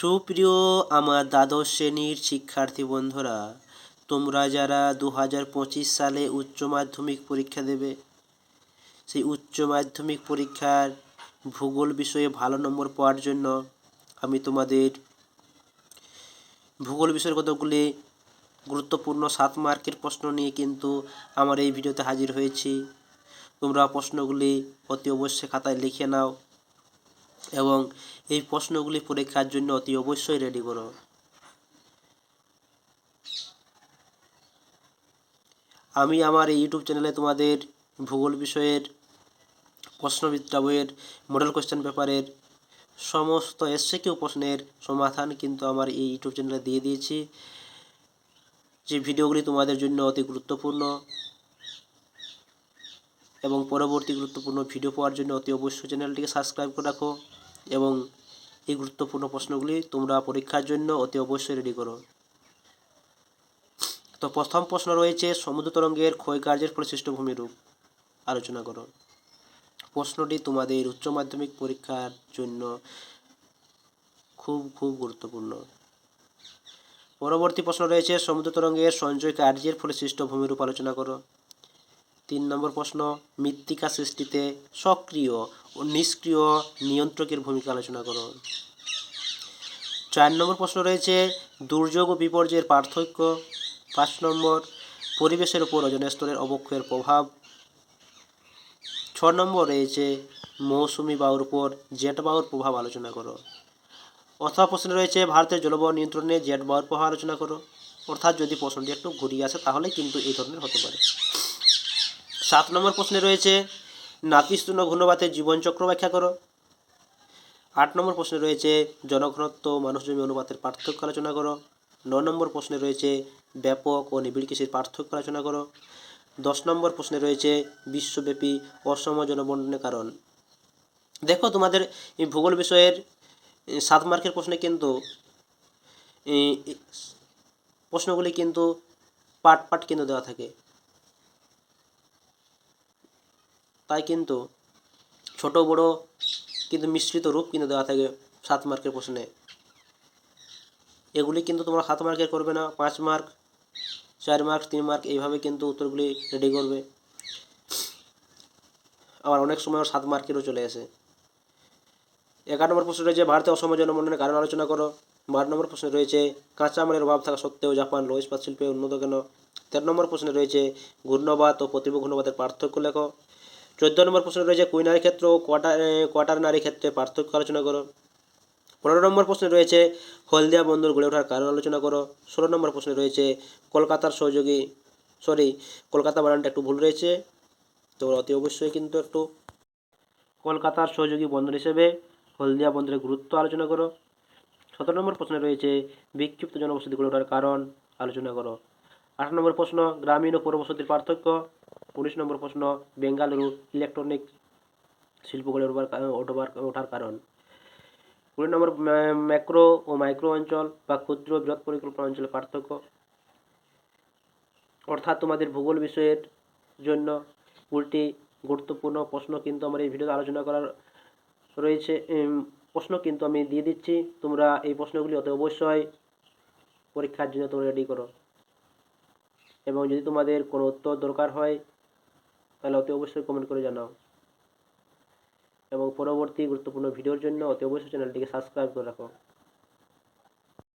সুপ্রিয় আমার দ্বাদশ শ্রেণির শিক্ষার্থী বন্ধুরা, তোমরা যারা দু হাজার পঁচিশ সালে উচ্চ মাধ্যমিক পরীক্ষা দেবে, সেই উচ্চ মাধ্যমিক পরীক্ষার ভূগোল বিষয়ে ভালো নম্বর পাওয়ার জন্য আমি তোমাদের ভূগোল বিষয়ের কতগুলি গুরুত্বপূর্ণ সাত মার্কের প্রশ্ন নিয়ে কিন্তু আমার এই ভিডিওতে হাজির হয়েছি। তোমরা প্রশ্নগুলি অতি অবশ্যই খাতায় লিখে নাও। এবং এই প্রশ্নগুলি পরীক্ষার জন্য অতি অবশ্যই রেডি করো। আমি আমার এই ইউটিউব চ্যানেলে তোমাদের ভূগোল বিষয়ের, প্রশ্নবিদ্যা বইয়ের মডেল কোশ্চেন পেপারের সমস্ত এসে কেউ প্রশ্নের সমাধান কিন্তু আমার এই ইউটিউব চ্যানেলে দিয়ে দিয়েছি। যে ভিডিওগুলি তোমাদের জন্য অতি গুরুত্বপূর্ণ এবং পরবর্তী গুরুত্বপূর্ণ ভিডিও পাওয়ার জন্য অতি অবশ্যই চ্যানেলটিকে সাবস্ক্রাইব করে রাখো। এবং এই গুরুত্বপূর্ণ প্রশ্নগুলি তোমরা পরীক্ষার জন্য অতি অবশ্যই রেডি করো। তো প্রথম প্রশ্ন রয়েছে, সমুদ্র তরঙ্গের ক্ষয়কার্যের ফলে সৃষ্ট ভূমিরূপ আলোচনা করো। প্রশ্নটি তোমাদের উচ্চ মাধ্যমিক পরীক্ষার জন্য খুব খুব গুরুত্বপূর্ণ। পরবর্তী প্রশ্ন রয়েছে, সমুদ্র তরঙ্গের সঞ্চয় কার্যের ফলে সৃষ্ট ভূমিরূপ আলোচনা করো। তিন নম্বর প্রশ্ন, মৃত্তিকা সৃষ্টিতে সক্রিয় ও নিষ্ক্রিয় নিয়ন্ত্রকের ভূমিকা আলোচনা করো চার নম্বর প্রশ্ন রয়েছে, দুর্যোগ ও বিপর্যয়ের পার্থক্য। পাঁচ নম্বর, পরিবেশের উপর ওজন স্তরের অবক্ষয়ের প্রভাব। ছ নম্বর রয়েছে, মৌসুমি বায়ুর উপর জেট বায়ুর প্রভাব আলোচনা করো। অথবা প্রশ্ন রয়েছে, ভারতের জলবায়ু নিয়ন্ত্রণে জেট বায়ুর প্রভাব আলোচনা করো। অর্থাৎ যদি প্রশ্নটি একটু ঘুরিয়ে আসে, তাহলে কিন্তু এই ধরনের হতে পারে। সাত নম্বর প্রশ্নে রয়েছে নাতিশূন্য ঘূর্ণবাতের জীবনচক্র ব্যাখ্যা করো। আট নম্বর প্রশ্নে রয়েছে, জনঘনত্ব মানুষ জমি অনুপাতের পার্থক্য আলোচনা করো। ন নম্বর প্রশ্নে রয়েছে, ব্যাপক ও নিবিড় কৃষির পার্থক্য আলোচনা করো। দশ নম্বর প্রশ্নে রয়েছে, বিশ্বব্যাপী অসম জনবন্টনের কারণ। দেখো তোমাদের ভূগোল বিষয়ের সাত মার্কের প্রশ্নে কিন্তু প্রশ্নগুলি কিন্তু পাট পাট কিন্তু দেওয়া থাকে। তাই কিন্তু ছোট, বড় কিন্তু মিশ্রিত রূপ কিন্তু দেওয়া থাকে সাত মার্কের প্রশ্নে। এগুলি কিন্তু তোমরা সাত মার্কের করবে না, পাঁচ মার্ক, চার মার্ক, তিন মার্ক, এইভাবে কিন্তু উত্তরগুলি রেডি করবে। আবার অনেক সময় সাত মার্কেরও চলে আসে। এগারো নম্বর প্রশ্ন রয়েছে, ভারতে অসম জনমন্ডনের কারণ আলোচনা করো। বারো নম্বর প্রশ্নে রয়েছে, কাঁচামালের অভাব থাকা সত্ত্বেও জাপান লোহ ইস্পাত শিল্পে উন্নত কেন? তেরো নম্বর প্রশ্নে রয়েছে ঘূর্ণবাদ ও প্রতিভ ঘূর্ণবাতের পার্থক্য লেখো। চোদ্দ নম্বর প্রশ্ন রয়েছে কুই নারী ক্ষেত্র ও কোয়াটার কোয়াটার নারী ক্ষেত্রে পার্থক্য আলোচনা করো। পনেরো নম্বর প্রশ্নে রয়েছে, হলদিয়া বন্দর গড়ে ওঠার কারণ আলোচনা করো। ষোলো নম্বর প্রশ্নে রয়েছে, কলকাতার সহযোগী, সরি, কলকাতা বানানটা একটু ভুল রয়েছে, তো অতি অবশ্যই কিন্তু একটু কলকাতার সহযোগী বন্দর হিসেবে হলদিয়া বন্দরের গুরুত্ব আলোচনা করো। সতেরো নম্বর প্রশ্নে রয়েছে, বিক্ষিপ্ত জনবসতি গড়ে ওঠার কারণ আলোচনা করো। আঠারো নম্বর প্রশ্ন, গ্রামীণ ও পৌরবসতির পার্থক্য। উনিশ নম্বর প্রশ্ন, বেঙ্গালুরু ইলেকট্রনিক শিল্প গড়ে ওঠবার কা- ওঠবার ওঠার কারণ। কুড়ি নম্বর ম্যা- ম্যাক্রো ও মাইক্রো অঞ্চল বা ক্ষুদ্র বৃহৎ পরিকল্পনা অঞ্চলের পার্থক্য। অর্থাৎ তোমাদের ভূগোল বিষয়ের জন্য উল্টি গুরুত্বপূর্ণ প্রশ্ন কিন্তু আমার এই ভিডিওতে আলোচনা করার রয়েছে। প্রশ্ন কিন্তু আমি দিয়ে দিচ্ছি। তোমরা এই প্রশ্নগুলি অত অবশ্যই পরীক্ষার জন্য তোমরা রেডি করো। এবং যদি তোমাদের কোনো উত্তর দরকার হয় তাহলে অতি অবশ্যই কমেন্ট করে জানাও। এবং পরবর্তী গুরুত্বপূর্ণ ভিডিওর জন্য অতি অবশ্যই চ্যানেলটিকে সাবস্ক্রাইব করে রাখো।